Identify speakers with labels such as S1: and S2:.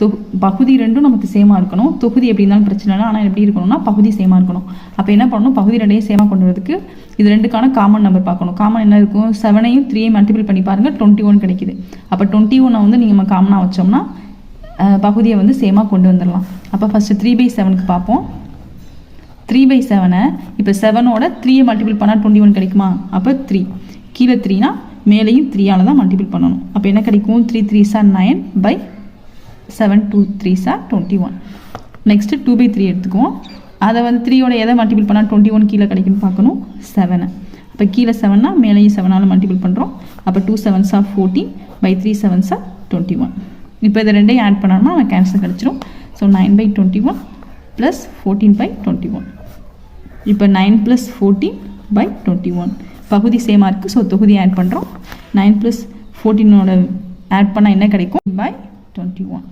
S1: தொகு பகுதி ரெண்டும் நமக்கு சேமாக இருக்கணும். தொகுதி எப்படி இருந்தாலும் பிரச்சனை இல்லை. ஆனால் எப்படி இருக்கணும்னா பகுதி சேமாக இருக்கணும். அப்போ என்ன பண்ணணும்? பகுதி ரெண்டையும் சேமாக கொண்டு வரதுக்கு இது ரெண்டுக்கான காமன் நம்பர் பார்க்கணும். காமன் என்ன இருக்கும்? செவனையும் த்ரீயும் மல்டிபிள் பண்ணி பாருங்கள் டுவெண்ட்டி ஒன் கிடைக்குது. அப்போ டுவெண்ட்டி ஒன்னை வந்து நீங்கள் நம்ம காமனாக வச்சோம்னா பகுதியை வந்து சேமாக கொண்டு வந்துடலாம். அப்போ ஃபஸ்ட்டு த்ரீ பை செவனுக்கு பார்ப்போம். த்ரீ பை செவனை இப்போ செவனோட த்ரீயை மல்டிபிள் பண்ணால் டுவெண்ட்டி ஒன் கிடைக்குமா? அப்போ த்ரீ கீழே த்ரீனா மேலேயும் த்ரீயால் தான் மல்டிபிள் பண்ணணும். அப்போ என்ன கிடைக்கும்? Three three sir nine by seven two three sir twenty one next two by three எடுத்துக்குவோம். அதை வந்து த்ரீயோட எதை மல்டிபிள் பண்ணால் டுவெண்ட்டி ஒன் கீழே கிடைக்குன்னு பார்க்கணும். செவனை அப்போ கீழே செவன்னா மேலேயும் செவனால் மல்டிபிள் பண்ணுறோம் அப்போ two sevens are fourteen by three sevens are twenty one இப்போ இதை ரெண்டையும் ஆட் பண்ணோம்னா நம்ம கேன்சல் கிடச்சிரும். So nine by twenty one plus fourteen by twenty one இப்போ nine plus fourteen by twenty one பகுதி சேமாக இருக்குது ஸோ தொகுதி ஆட் பண்ணுறோம் நைன் ப்ளஸ் ஃபோர்டீனோட ஆட் பண்ணால் என்ன கிடைக்கும்? By twenty one